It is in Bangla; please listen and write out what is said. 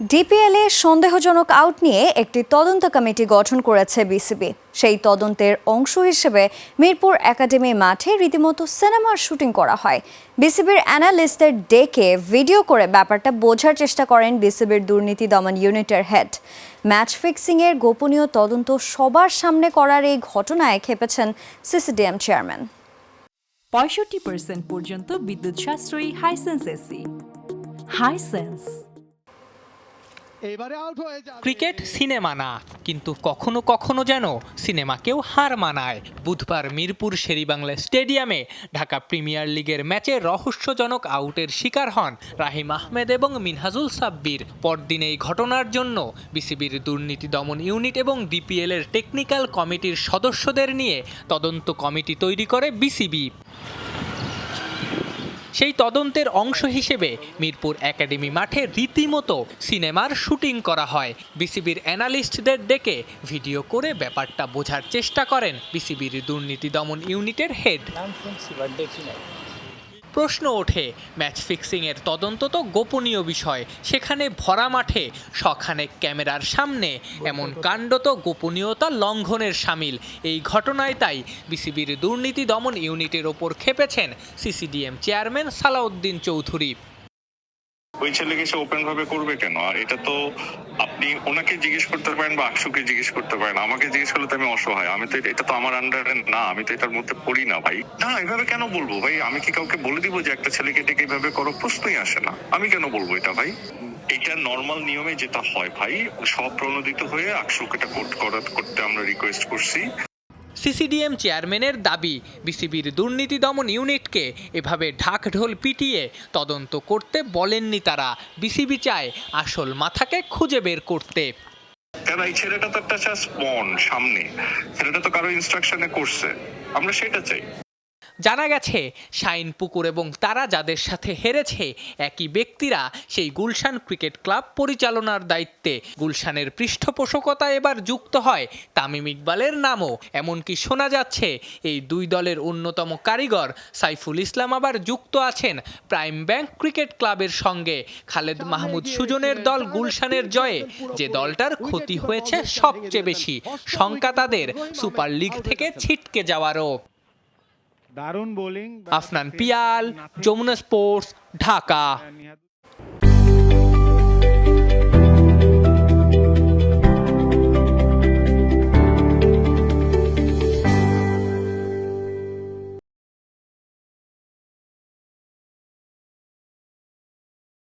ডিপিএল সন্দেহজনক আউট নিয়ে একটি তদন্ত কমিটি গঠন করেছে বিসিবি। সেই তদন্তের অংশ হিসেবে মিরপুর একাডেমি মাঠে রীতিমতো সিনেমার শুটিং করা হয়। বিসিবির অ্যানালিস্টদের ডেকে ভিডিও করে ব্যাপারটা বোঝার চেষ্টা করেন বিসিবির দুর্নীতি দমন ইউনিটের হেড। ম্যাচ ফিক্সিংয়ের গোপনীয় তদন্ত সবার সামনে করার এই ঘটনায় খেপেছেন সিসিডিএম চেয়ারম্যান। পঁয়ষট্টি পর্যন্ত বিদ্যুৎ সাশ্রয়ী Hisense AC Hisense cricket cinema না, কিন্তু কখনো কখনো যেন সিনেমাকেও হার মানায়। বুধবার মিরপুর শেরিবাংলা স্টেডিয়ামে ঢাকা প্রিমিয়ার লিগের ম্যাচে রহস্যজনক আউটের শিকার হন রাহিম আহমেদ এবং মিনহাজুল সাব্বির। পরদিন এই ঘটনার জন্য বিসিবির দুর্নীতি দমন ইউনিট এবং ডিপিএল এর টেকনিক্যাল কমিটির সদস্যদের নিয়ে তদন্ত কমিটি তৈরি করে বিসিবি। সেই তদন্তের অংশ হিসেবে মিরপুর একাডেমি মাঠে রীতিমতো সিনেমার শুটিং করা হয়। বিসিবির অ্যানালিস্টদের ডেকে ভিডিও করে ব্যাপারটা বোঝার চেষ্টা করেন বিসিবির দুর্নীতি দমন ইউনিটের হেড। প্রশ্ন ওঠে। ম্যাচ ফিক্সিংয়ের তদন্ত তো গোপনীয় বিষয়। সেখানে ভরা মাঠে সখানে ক্যামেরার সামনে। এমন কাণ্ড তো গোপনীয়তা লঙ্ঘনের সামিল। এই ঘটনায় তাই বিসিবির দুর্নীতি দমন ইউনিটের ওপর খেপেছেন সিসিডিএম চেয়ারম্যান সালাউদ্দিন চৌধুরী। ওই ছেলেকে সে ওপেন ভাবে করবে কেন? আর এটা তো আপনি ওনাকে জিজ্ঞেস করতে পারেন বা আকসুকে জিজ্ঞেস করতে পারেন। আমাকে জিজ্ঞেস করলে তো আমি অসহায়। আমি তো এটা- তো আমার আন্ডারে না। আমি তো এটার মধ্যে পড়ি না, ভাই। না এভাবে কেন বলব, ভাই? আমি কি কাউকে বলে দিব যে একটা ছেলেকে ডেকে এইভাবে করো? প্রশ্নই আসে না। আমি কেন বলব এটা, ভাই? এটা নর্মাল নিয়মে যেটা হয়, ভাই সব প্রণোদিত হয়ে আকসুকে এটা করতে আমরা রিকোয়েস্ট করছি। সিসিডিএম চেয়ারম্যানের দাবি, বিসিবির দুর্নীতি দমন ইউনিটকে এভাবে ঢাকঢোল পিটিয়ে তদন্ত করতে বলেননি তারা। বিসিবি চায় আসল মাথাকে খুঁজে বের করতে। কেন এই ছেলেটা তো একটা সামনে। ছেলেটা তো কারও ইনস্ট্রাকশনে করছে। আমরা সেটা চাই। জানা গেছে শাইন পুকুর এবং তারা যাদের সাথে হেরেছে একই ব্যক্তিরা সেই গুলশান ক্রিকেট ক্লাব পরিচালনার দায়িত্বে। গুলশানের পৃষ্ঠপোষকতা এবার যুক্ত হয় তামিম ইকবালের নামও। এমনকি শোনা যাচ্ছে এই দুই দলের অন্যতম কারিগর সাইফুল ইসলাম আবার যুক্ত আছেন প্রাইম ব্যাংক ক্রিকেট ক্লাবের সঙ্গে। খালেদ মাহমুদ সুজনের দল গুলশানের জয়ে যে দলটার ক্ষতি হয়েছে সবচেয়ে বেশি। শঙ্কা তাদের সুপার লিগ থেকে ছিটকে যাওয়ারও। दारुण बोलिंग अफनान पियाल जमुना स्पोर्ट्स ढाका